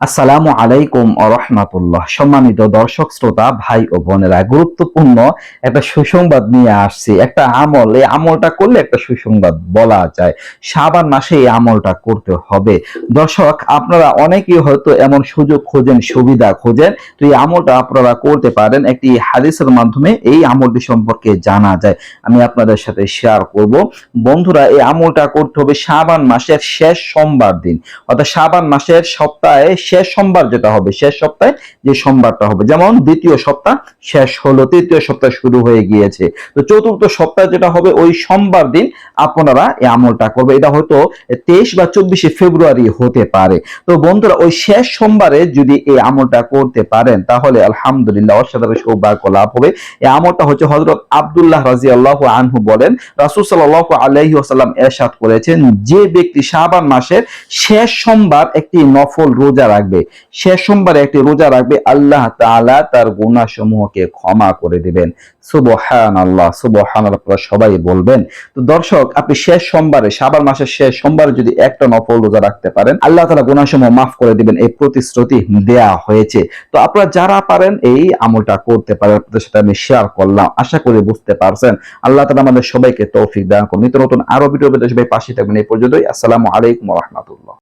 আসসালামু আলাইকুম রহমাতুল্লাহ। সম্মানিত দর্শক, শ্রোতা, ভাই ও বোনেরা, গুরুত্বপূর্ণ একটা সুসংবাদ নিয়ে আসছি। একটা আমল, এই আমলটা করলে একটা সুসংবাদ বলা যায়। সাবান মাসে এই আমলটা করতে হবে। দর্শক, আপনারা অনেকেই হয়তো এমন সুযোগ খোঁজেন, সুবিধা খোঁজেন। তো এই আমলটা আপনারা করতে পারেন। একটি হাদিসের মাধ্যমে এই আমলটি সম্পর্কে জানা যায়। আমি আপনাদের সাথে শেয়ার করব। বন্ধুরা, এই আমলটা করতে হবে সাবান মাসের শেষ সোমবার দিন। অর্থাৎ সাবান মাসের সপ্তাহে শেষ সোমবার যেটা হবে, শেষ সপ্তাহে যে সোমবারটা হবে। যেমন দ্বিতীয় সপ্তাহ শেষ হলো, তৃতীয় সপ্তাহ শুরু হয়ে গিয়েছে। তো চতুর্থ সপ্তাহ যেটা হবে, ওই সোমবার দিন আপনারা এই আমলটা করবে। এটা হয়তো তেইশ বা চব্বিশে ফেব্রুয়ারি হতে পারে। তো বন্ধুরা, ওই শেষ সোমবারে যদি এই আমলটা করতে পারেন, তাহলে আলহামদুলিল্লাহ অসাধারণ সৌভাগ্য লাভ হবে। এই আমলটা হচ্ছে হজরত আব্দুল্লাহ রাজি আল্লাহ আনহু বলেন, রাসুল সাল্লাহ আলহি আসাল্লাম এরশাদ করেছেন, যে ব্যক্তি শাবান মাসের শেষ সোমবার একটি নফল রোজা রাখবে। শেষ সোমবারে একটি রোজা রাখবে। আল্লাহ তাআলা তার গুনাহ সমূহকে ক্ষমা করে দিবেন। সুবহান আল্লাহ সুবহান আল্লাহ সবাই বলবেন। তো দর্শক, আপনি শেষ সোমবারে, শাবান মাসের শেষ সোমবারে যদি একটা নফল রোজা রাখতে পারেন, আল্লাহ তাআলা গুনাহ সমূহ মাফ করে দিবেন। এই প্রতিশ্রুতি দেয়া হয়েছে। তো আপনারা যারা পারেন এই আমলটা করতে পারেন, আপনাদের সাথে আমি শেয়ার করলাম। আশা করি বুঝতে পারছেন। আল্লাহ তালা আমাদের সবাইকে তৌফিক দান করুন। নিত্য নতুন আরও ভিডিও পেতে সবাই পাশে থাকবেন। এই পর্যন্তই। আসসালামু আলাইকুম রাহমাতুল্লাহ।